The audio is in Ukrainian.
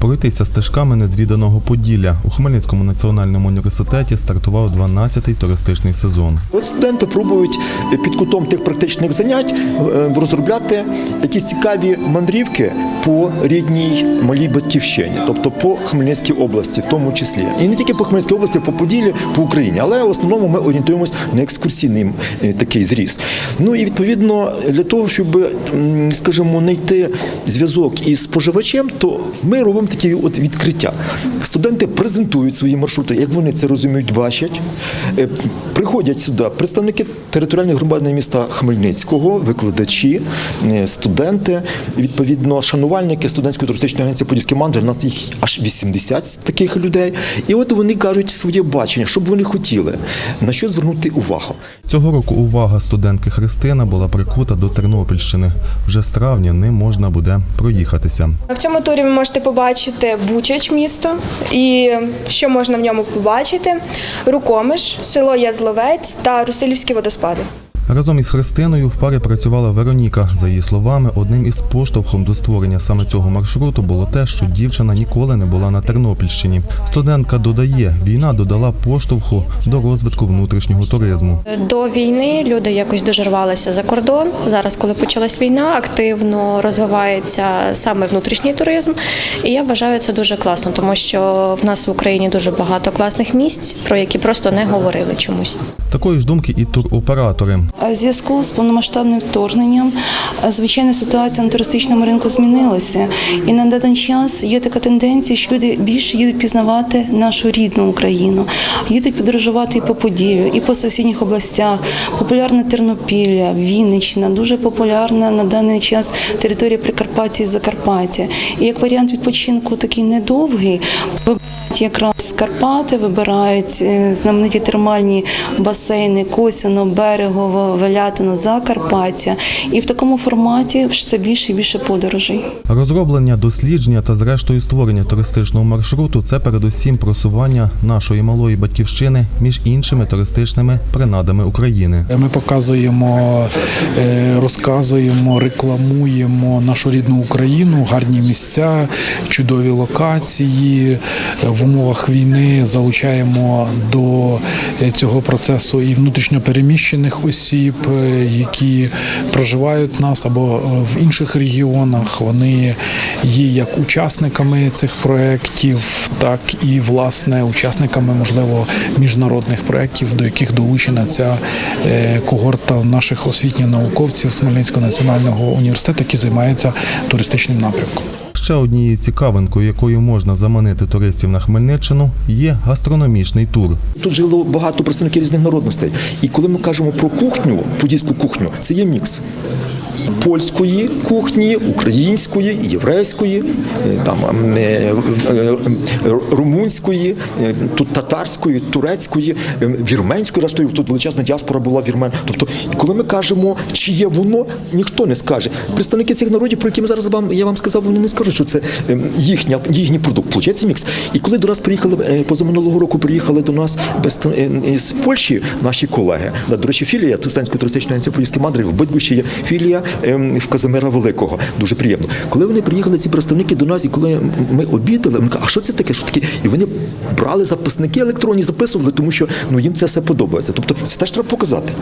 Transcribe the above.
Пройтися стежками незвіданого Поділля у Хмельницькому національному університеті стартував 12-й туристичний сезон. От студенти пробують під кутом тих практичних занять е, розробляти якісь цікаві мандрівки по рідній малій батьківщині, тобто по Хмельницькій області, в тому числі. І не тільки по Хмельницькій області, по Поділлі, по Україні, але в основному ми орієнтуємось на екскурсійний е, такий зріз. Ну і відповідно для того, щоб, скажімо, знайти зв'язок із споживачем, то ми робимо такі от відкриття. Студенти презентують свої маршрути, як вони це розуміють, бачать. Е, Приходять сюди представники територіальної громади міста Хмельницького, викладачі, е, студенти, відповідно, шанувальники студентської туристичної агенції Подільські мандри. У нас їх аж 80 таких людей. І от вони кажуть своє бачення, що б вони хотіли, на що звернути увагу. Цього року увага студентки Христина була прикута до Тернопільщини. Вже з травня ним можна буде проїхатися. В цьому турі ви можете побачити Бучач місто і що можна в ньому побачити: Рукомиш, село Язловець та Русилівські водоспади. Разом із Христиною в парі працювала Вероніка. За її словами, одним із поштовхом до створення саме цього маршруту було те, що дівчина ніколи не була на Тернопільщині. Студентка додає, війна додала поштовху до розвитку внутрішнього туризму. До війни люди якось дуже рвалися за кордон. Зараз, коли почалась війна, активно розвивається саме внутрішній туризм. І я вважаю це дуже класно, тому що в нас в Україні дуже багато класних місць, про які просто не говорили чомусь. Такої ж думки і туроператори. В зв'язку з повномасштабним вторгненням, звичайно, ситуація на туристичному ринку змінилася. І на даний час є така тенденція, що люди більше їдуть пізнавати нашу рідну Україну, їдуть подорожувати і по Поділлю, і по сусідніх областях. Популярна Тернопілля, Вінниччина, дуже популярна на даний час територія Прикарпаття і Закарпаття. І як варіант відпочинку такий недовгий, якраз Карпати, вибирають е, знамениті термальні басейни Косино, Берегово, Велятино, Закарпаття. І в такому форматі все більше і більше подорожей. Розроблення, дослідження та зрештою створення туристичного маршруту це передусім просування нашої малої батьківщини між іншими туристичними принадами України. Ми показуємо, е, розказуємо, рекламуємо нашу рідну Україну, гарні місця, чудові локації. В умовах війни залучаємо до е, цього процесу і внутрішньопереміщених осіб, е, які проживають нас або е, в інших регіонах. Вони є як учасниками цих проєктів, так і власне учасниками, можливо, міжнародних проєктів, до яких долучена ця когорта наших освітньо-науковців з національного університету, які займаються туристичним напрямком. Ще однією цікавинкою, якою можна заманити туристів на Хмельниччину, є гастрономічний тур. Тут жило багато представників різних народностей. І коли ми кажемо про кухню, подільську кухню, це є мікс. Польської кухні, української, єврейської, е, там е, е, румунської, тут татарської, турецької, вірменської, раз тут величезна діаспора була вірмен. Тобто, коли ми кажемо, чи є воно, ніхто не скаже. Представники цих народів, про які ми зараз вам я вам сказав, вони не скажуть, що це е, їхня їхній продукт. Получається мікс. І коли до нас приїхали позаминулого року, приїхали до нас без з Польщі наші колеги. До речі, філія Тустанської туристичної агенції Подільські мандри в Бидгуші є філія ем, в Казимира Великого. Дуже приємно. Коли вони приїхали, ці представники до нас, і коли ми обідали, вони кажуть, а що це таке? Що таке? І вони брали записники електронні, записували, тому що ну їм це все подобається. Тобто це теж треба показати.